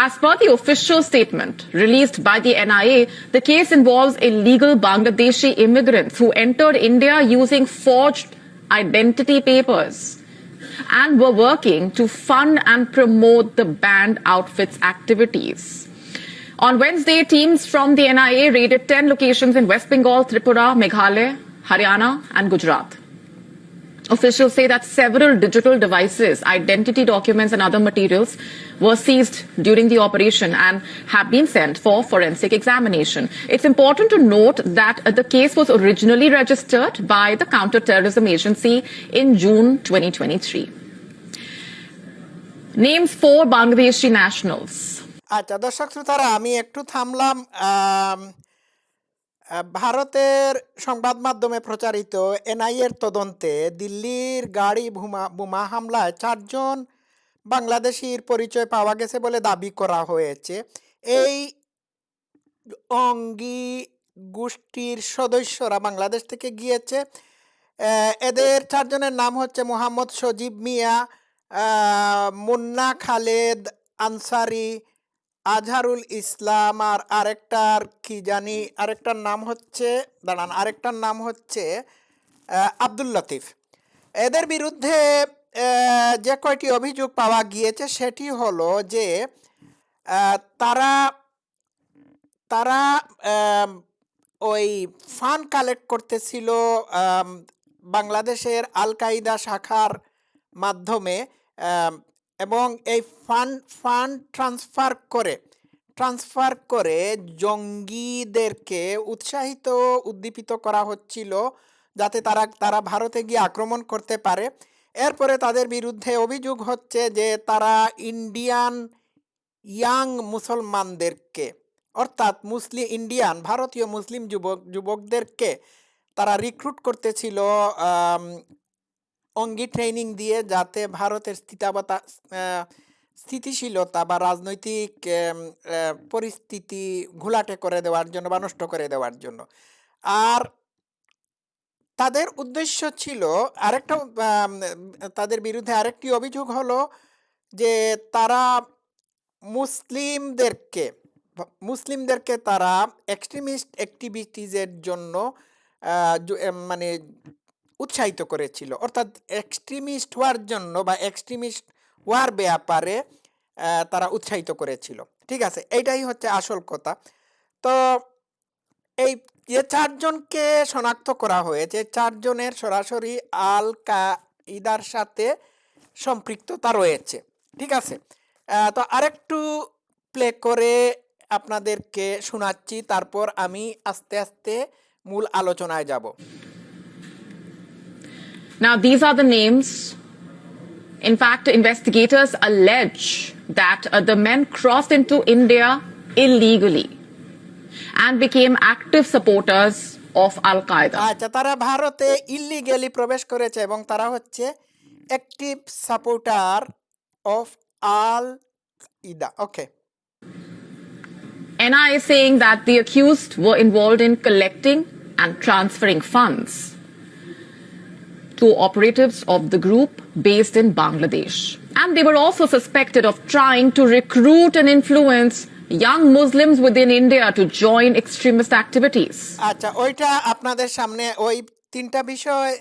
As per the official statement released by the NIA, the case involves illegal Bangladeshi immigrants who entered India using forged identity papers and were working to fund and promote the banned outfit's activities. On Wednesday, teams from the NIA raided 10 locations in West Bengal, Tripura, Meghalaya, Haryana, and Gujarat. Officials say that several digital devices, identity documents, and other materials were seized during the operation and have been sent for forensic examination. It's important to note that the case was originally registered by the Counterterrorism Agency in June 2023. Names four Bangladeshi nationals. আচ্ছা দর্শক শ্রোতারা আমি একটু থামলাম আম, আহ, ভারতের সংবাদ মাধ্যমে প্রচারিত এনআইএর তদন্তে দিল্লির গাড়ি বোমা বোমা হামলায় চারজন বাংলাদেশির পরিচয় পাওয়া গেছে বলে দাবি করা হয়েছে। এই অঙ্গি গোষ্ঠীর সদস্যরা বাংলাদেশ থেকে গিয়েছে। এদের চারজনের নাম হচ্ছে মোহাম্মদ সজীব মিয়া মুন্না খালেদ আনসারি আজহারুল ইসলাম আর আরেকটার কি জানি, আরেকটার নাম হচ্ছে, দাঁড়ান, আরেকটার নাম হচ্ছে আব্দুল লতিফ। এদের বিরুদ্ধে যে কয়টি অভিযোগ পাওয়া গিয়েছে সেটি হলো যে তারা তারা ওই ফান্ড কালেক্ট করতেছিল বাংলাদেশের আল কায়দা শাখার মাধ্যমে এবং এই ফান্ড ফান্ড ট্রান্সফার করে ট্রান্সফার করে জঙ্গিদেরকে উৎসাহিত উদ্দীপিত করা হচ্ছিল যাতে তারা তারা ভারতে গিয়ে আক্রমণ করতে পারে। এরপরে তাদের বিরুদ্ধে অভিযোগ হচ্ছে যে তারা ইন্ডিয়ান ইয়াং মুসলমানদেরকে, অর্থাৎ মুসলিম ইন্ডিয়ান, ভারতীয় মুসলিম যুবক, যুবকদেরকে তারা রিক্রুট করতেছিল অঙ্গি ট্রেনিং দিয়ে যাতে ভারতের স্থিতাবতা স্থিতিশীলতা বা রাজনৈতিক পরিস্থিতি ঘোলাটে করে দেওয়ার জন্য বা নষ্ট করে দেওয়ার জন্য। আর তাদের উদ্দেশ্য ছিল আরেকটা তাদের বিরুদ্ধে আরেকটি অভিযোগ হলো যে তারা মুসলিমদেরকে মুসলিমদেরকে তারা এক্সট্রিমিস্ট অ্যাক্টিভিটিজের জন্য মানে উৎসাহিত করেছিল। অর্থাৎ এক্সট্রিমিস্ট হওয়ার জন্য বা এক্সট্রিমিস্ট হওয়ার ব্যাপারে তারা উৎসাহিত করেছিল। ঠিক আছে? এইটাই হচ্ছে আসল কথা। তো এই যে চারজনকে শনাক্ত করা হয়েছে চারজনের সরাসরি আল কাইদার সাথে সম্পৃক্ততা রয়েছে। ঠিক আছে? তো আরেকটু প্লে করে আপনাদেরকে শোনাচ্ছি, তারপর আমি আস্তে আস্তে মূল আলোচনায় যাব। Now, these are the names. In fact, investigators allege that uh, the men crossed into India illegally and became active supporters of Al Qaeda. আচ্ছা তারা ভারতে ইলিগেলি প্রবেশ করেছে এবং তারা হচ্ছে অ্যাক্টিভ সাপোর্টার অফ আল ইদা ওকে NIA saying that the accused were involved in collecting and transferring funds To operatives of the group based in Bangladesh. And they were also suspected of trying to recruit and influence young Muslims within India to join extremist activities. আচ্ছা তিনটা বিষয়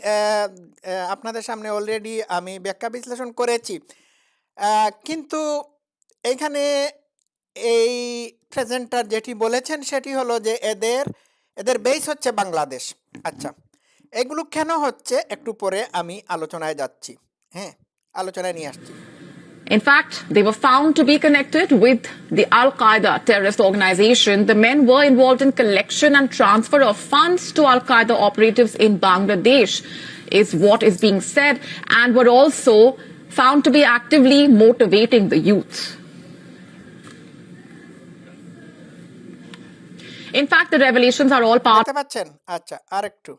আপনাদের সামনে already আমি ব্যাখ্যা বিশ্লেষণ করেছি কিন্তু এখানে এই প্রেজেন্টার যেটি বলেছেন সেটি হলো যে এদের এদের বেস হচ্ছে বাংলাদেশ আচ্ছা এগুলো কেন হচ্ছে একটু পরে আমি আলোচনায় যাচ্ছি হ্যাঁ আলোচনায় নিয়ে আসছি In fact, they were found to be connected with the Al Qaeda terrorist organization. The men were involved in collection and transfer of funds to Al Qaeda operatives in Bangladesh, is what is being said, and were also found to be actively motivating the youth. In fact, the revelations are all part আচ্ছা আরেকটু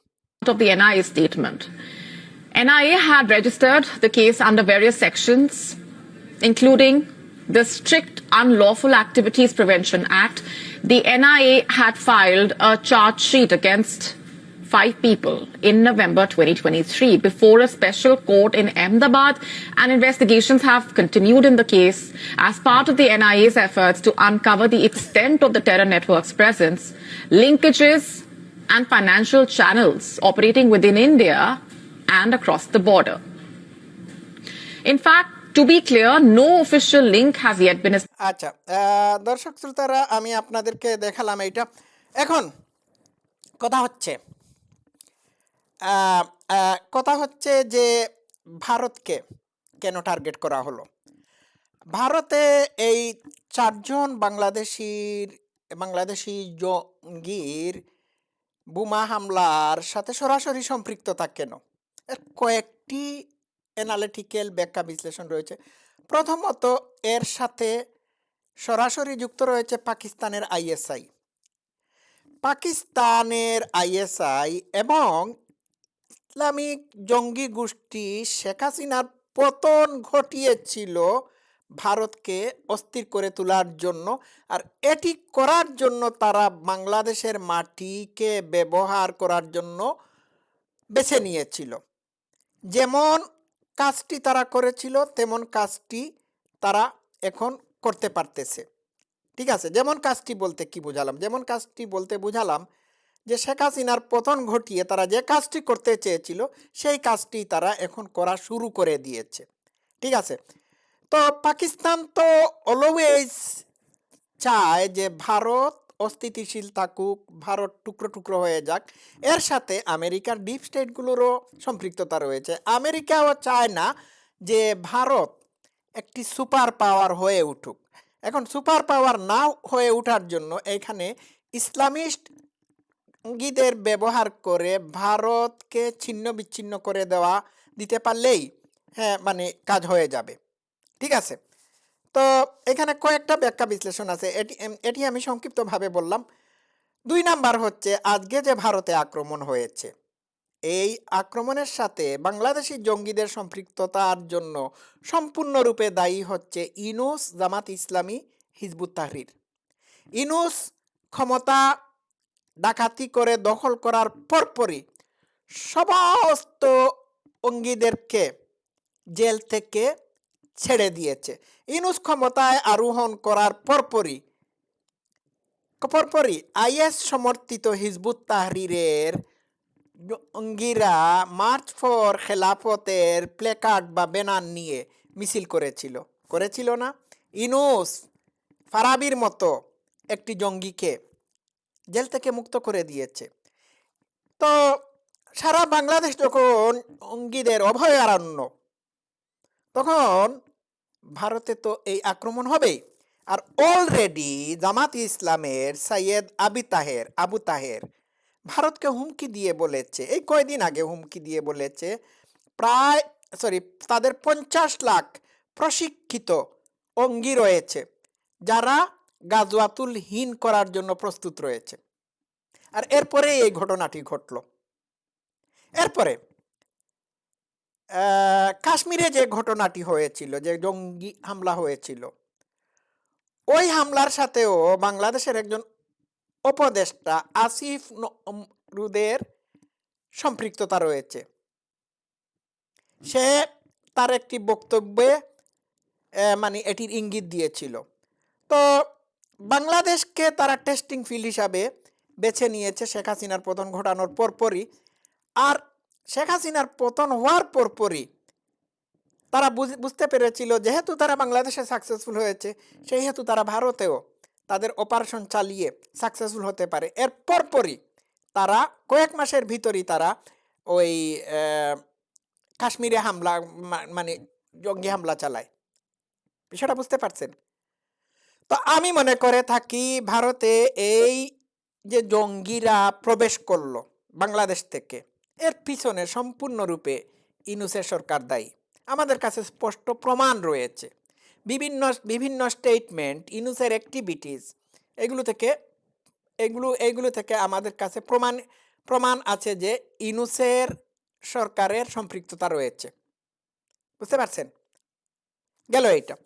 of the NIA statement. NIA had registered the case under various sections, including the Strict Unlawful Activities Prevention Act. The NIA had filed a charge sheet against five people in November 2023 before a special court in Ahmedabad, and investigations have continued in the case as part of the NIA's efforts to uncover the extent of the terror network's presence, linkages, and financial channels operating within India and across the border. In fact, to be clear, no official link has yet been established. আচ্ছা দর্শক শ্রোতারা আমি আপনাদেরকে দেখালাম এইটা এখন কথা হচ্ছে কথা হচ্ছে যে ভারতকে কেন টার্গেট করা হলো ভারতে এই চারজন বাংলাদেশির বাংলাদেশি জঙ্গির বোমা হামলার সাথে সরাসরি সম্পৃক্ততা কেন? এর কয়েকটি অ্যানালিটিক্যাল ব্যাখ্যা বিশ্লেষণ রয়েছে। প্রথমত, এর সাথে সরাসরি যুক্ত রয়েছে পাকিস্তানের আইএসআই। পাকিস্তানের আইএসআই এবং ইসলামিক জঙ্গি গোষ্ঠী শেখ হাসিনার পতন ঘটিয়েছিল ভারতকে অস্থির করে তোলার জন্য আর এটি করার জন্য তারা বাংলাদেশের মাটিকে ব্যবহার করার জন্য বেছে নিয়েছিল। যেমন কাজটি তারা করেছিল, তেমন কাজটি তারা এখন করতে পারতেছে। ঠিক আছে, যেমন কাজটি বলতে কি বুঝালাম? যেমন কাজটি বলতে বুঝালাম যে শেখ হাসিনার পতন ঘটিয়ে তারা যে কাজটি করতে চেয়েছিল, সেই কাজটি তারা এখন করা শুরু করে দিয়েছে। ঠিক আছে তো পাকিস্তান তো অলওয়েজ চায় যে ভারত অস্থিতিশীল থাকুক, ভারত টুকরো টুকরো হয়ে যাক। এর সাথে আমেরিকার ডিপ স্টেটগুলোরও সম্পৃক্ততা রয়েছে। আমেরিকাও চায় না যে ভারত একটি সুপার পাওয়ার হয়ে উঠুক। এখন সুপার পাওয়ার না হয়ে ওঠার জন্য এখানে ইসলামিস্ট গীদের ব্যবহার করে ভারতকে ছিন্ন বিচ্ছিন্ন করে দেওয়া দিতে পারলেই হ্যাঁ মানে কাজ হয়ে যাবে। ঠিক আছে? তো এখানে কয়েকটা ব্যাখ্যা বিশ্লেষণ আছে। এটি এটি আমি সংক্ষিপ্তভাবে বললাম। দুই নাম্বার হচ্ছে, আজকে যে ভারতে আক্রমণ হয়েছে, এই আক্রমণের সাথে বাংলাদেশি জঙ্গিদের সম্পৃক্ততার জন্য সম্পূর্ণরূপে দায়ী হচ্ছে ইনুস জামাত ইসলামী হিজবুত তাহরির। ইনুস ক্ষমতা ডাকাতি করে দখল করার পরপরই সমস্ত অঙ্গীদেরকে জেল থেকে ছেড়ে দিয়েছে। ইনুস ক্ষমতায় আরোহণ করার পরপরই পরপরই আইএস সমর্থিত হিজবুত তাহরিরের জঙ্গিরা মার্চ ফর খেলাফতের প্লেকার্ড বা ব্যানার নিয়ে মিছিল করেছিল। করেছিল না। ইনুস ফারাবির মতো একটি জঙ্গিকে জেল থেকে মুক্ত করে দিয়েছে। তো সারা বাংলাদেশ যখন অঙ্গীদের অভয়ারণ্য, তখন ভারতে তো এই আক্রমণ হবেই। আর অলরেডি জামাত ইসলামের সৈয়দ আবি তাহের, আবু তাহের ভারতকে হুমকি দিয়ে বলেছে, এই কয়দিন আগে হুমকি দিয়ে বলেছে, প্রায় সরি তাদের পঞ্চাশ লাখ প্রশিক্ষিত অঙ্গী রয়েছে, যারা গাজওয়াতুল হীন করার জন্য প্রস্তুত রয়েছে। আর এরপরে এই ঘটনাটি ঘটল। এরপরে কাশ্মীরে যে ঘটনাটি হয়েছিল, যে জঙ্গি হামলা হয়েছিল, ওই হামলার সাথেও বাংলাদেশের একজন উপদেষ্টা আসিফ নমরুদের সম্পৃক্ততা রয়েছে। সে তার একটি বক্তব্যে মানে এটির ইঙ্গিত দিয়েছিল। তো বাংলাদেশকে তারা টেস্টিং ফিল্ড হিসাবে বেছে নিয়েছে শেখ হাসিনার পতন ঘটানোর পরপরই। আর শেখ হাসিনার পতন হওয়ার পরপরই তারা বুঝ- বুঝতে পেরেছিল যেহেতু তারা বাংলাদেশে সাকসেসফুল হয়েছে সেই হেতু তারা ভারতেও তাদের অপারেশন চালিয়ে সাকসেসফুল হতে পারে। এর পরপরই তারা কয়েক মাসের ভিতরই তারা ওই কাশ্মীরে হামলা মানে জঙ্গি হামলা চালায়। বিষয়টা বুঝতে পারছেন? তো আমি মনে করে থাকি ভারতে এই যে জঙ্গিরা প্রবেশ করল বাংলাদেশ থেকে এর পিছনে সম্পূর্ণরূপে ইনুসের সরকার দায়ী। আমাদের কাছে স্পষ্ট প্রমাণ রয়েছে। বিভিন্ন বিভিন্ন স্টেটমেন্ট ইনুসের অ্যাক্টিভিটিস এগুলো থেকে, এগুলো এগুলো থেকে আমাদের কাছে প্রমাণ প্রমাণ আছে যে ইনুসের সরকারের সম্পৃক্ততা রয়েছে। বুঝতে পারছেন? গেল এইটা।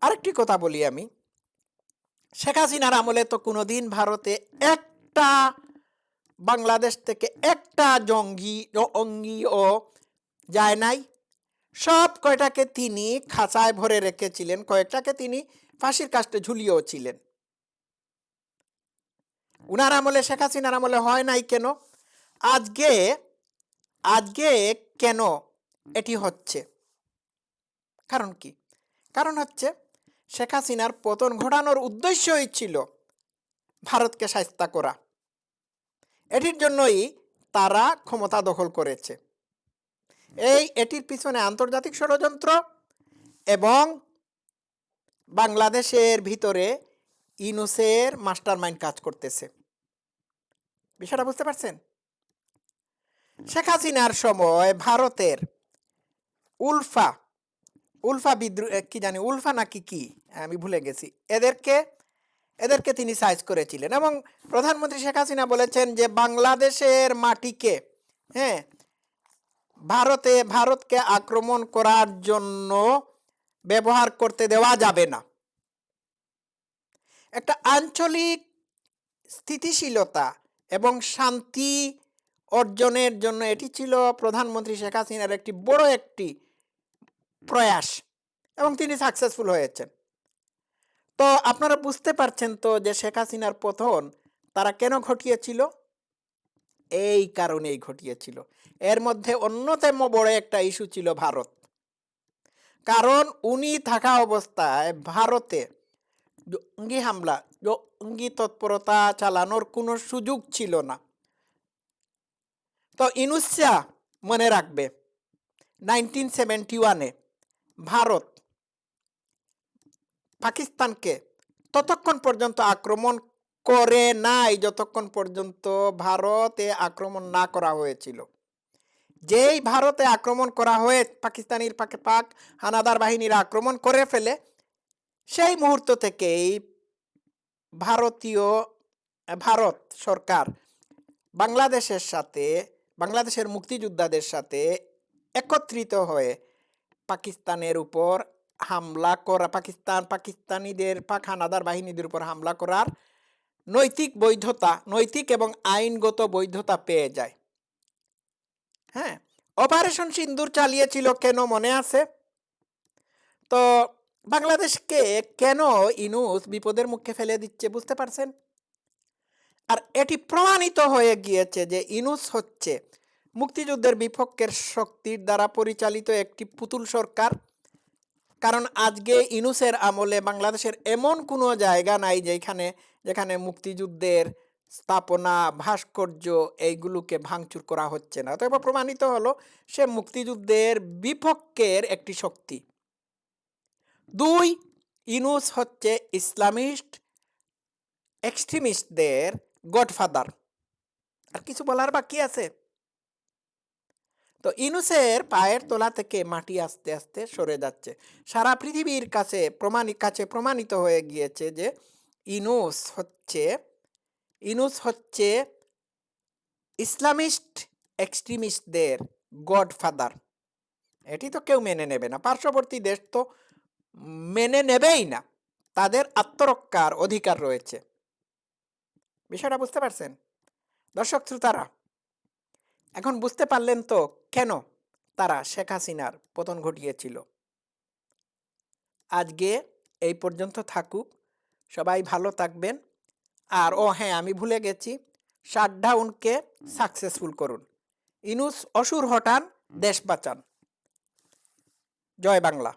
আরেকটি কথা বলি আমি। শেখ হাসিনার আমলে তো কোনোদিন ভারতে একটা বাংলাদেশ থেকে একটা জঙ্গি অঙ্গিও যায় নাই। সব কয়টাকে তিনি খাঁচায় ভরে রেখেছিলেন, কয়েকটাকে তিনি ফাঁসির কাস্টে ঝুলিয়েও ছিলেন। উনার আমলে শেখ হাসিনার আমলে হয় নাই কেন? আজকে আজকে কেন এটি হচ্ছে? কারণ কি? কারণ হচ্ছে শেখ হাসিনার পতন ঘটানোর উদ্দেশ্যই ছিল ভারতকে সাস্তা করা। এটির জন্যই তারা ক্ষমতা দখল করেছে। এই এটির পিছনে আন্তর্জাতিক ষড়যন্ত্র এবং বাংলাদেশের ভিতরে ইনুসের মাস্টার মাইন্ড কাজ করতেছে। বিষয়টা বুঝতে পারছেন? শেখ হাসিনার সময় ভারতের উলফা উলফা বিদ্রোহ কি জানি, উলফা নাকি কি, আমি ভুলে গেছি। এদেরকে এদেরকে তিনি সাইজ করেছিলেন এবং প্রধানমন্ত্রী শেখ হাসিনা বলেছেন যে বাংলাদেশের মাটিকে হ্যাঁ ভারতে, ভারতকে আক্রমণ করার জন্য ব্যবহার করতে দেওয়া যাবে না। একটা আঞ্চলিক স্থিতিশীলতা এবং শান্তি অর্জনের জন্য এটি ছিল প্রধানমন্ত্রী শেখ হাসিনার একটি বড় একটি প্রয়াস এবং তিনি সাকসেসফুল হয়েছেন। তো আপনারা বুঝতে পারছেন তো যে শেখ হাসিনার পতন তারা কেন ঘটিয়েছিল? এই কারণেই ঘটিয়েছিল। এর মধ্যে অন্যতম বড় একটা ইস্যু ছিল ভারত। কারণ উনি থাকা অবস্থায় ভারতে জঙ্গি হামলা, জঙ্গি তৎপরতা চালানোর কোনো সুযোগ ছিল না। তো ইনুসা মনে রাখবে নাইনটিন সেভেন্টি ওয়ানে ভারত পাকিস্তানকে ততক্ষণ পর্যন্ত আক্রমণ করে নাই যতক্ষণ পর্যন্ত ভারতে আক্রমণ না করা হয়েছিল। যেই ভারতে আক্রমণ করা হয়ে পাকিস্তানির পাকে, পাক হানাদার বাহিনীরা আক্রমণ করে ফেলে, সেই মুহূর্ত থেকেই ভারতীয়, ভারত সরকার বাংলাদেশের সাথে, বাংলাদেশের মুক্তিযোদ্ধাদের সাথে একত্রিত হয়ে পাকিস্তানের উপর হামলা করা, পাকিস্তান, পাকিস্তানিদের পাক হানাদার বাহিনীদের উপর হামলা করার নৈতিক বৈধতা, নৈতিক এবং আইনগত বৈধতা পেয়ে যায়। হ্যাঁ অপারেশন সিন্দুর চালিয়েছিল কেন মনে আছে? তো বাংলাদেশকে কেন ইনুস বিপদের মুখে ফেলে দিচ্ছে বুঝতে পারছেন? আর এটি প্রমাণিত হয়ে গিয়েছে যে ইনুস হচ্ছে মুক্তিযুদ্ধের বিপক্ষের শক্তির দ্বারা পরিচালিত একটি পুতুল সরকার। কারণ আজকে ইনুসের আমলে বাংলাদেশের এমন কোনো জায়গা নাই যেখানে যেখানে মুক্তিযুদ্ধের স্থাপনা, ভাস্কর্য এইগুলোকে ভাঙচুর করা হচ্ছে না। তবে প্রমাণিত হলো, সে মুক্তিযুদ্ধের বিপক্ষের একটি শক্তি। দুই, ইনুস হচ্ছে ইসলামিস্ট, এক্সট্রিমিস্টদের গডফাদার। আর কিছু বলার বাকি আছে? তো ইনুসের পায়ের তোলা থেকে মাটি আস্তে আস্তে সরে যাচ্ছে। সারা পৃথিবীর কাছে প্রমাণিত কাছে প্রমাণিত হয়ে গিয়েছে যে ইনুস হচ্ছে ইনুস হচ্ছে ইসলামিস্ট এক্সট্রিমিস্টদের গডফাদার। এটি তো কেউ মেনে নেবে না। পার্শ্ববর্তী দেশ তো মেনে নেবেই না। তাদের আত্মরক্ষার অধিকার রয়েছে। বিষয়টা বুঝতে পারছেন? দর্শক, শ্রোতারা এখন বুঝতে পারলেন তো কেন তারা শেখ হাসিনার পতন ঘটিয়েছিল? আজকে এই পর্যন্ত থাকুক, সবাই ভালো থাকবেন। আর ও হ্যাঁ আমি ভুলে গেছি, শাটডাউনকে সাকসেসফুল করুন। ইনুস অসুর হটান দেশ বাঁচান। জয় বাংলা।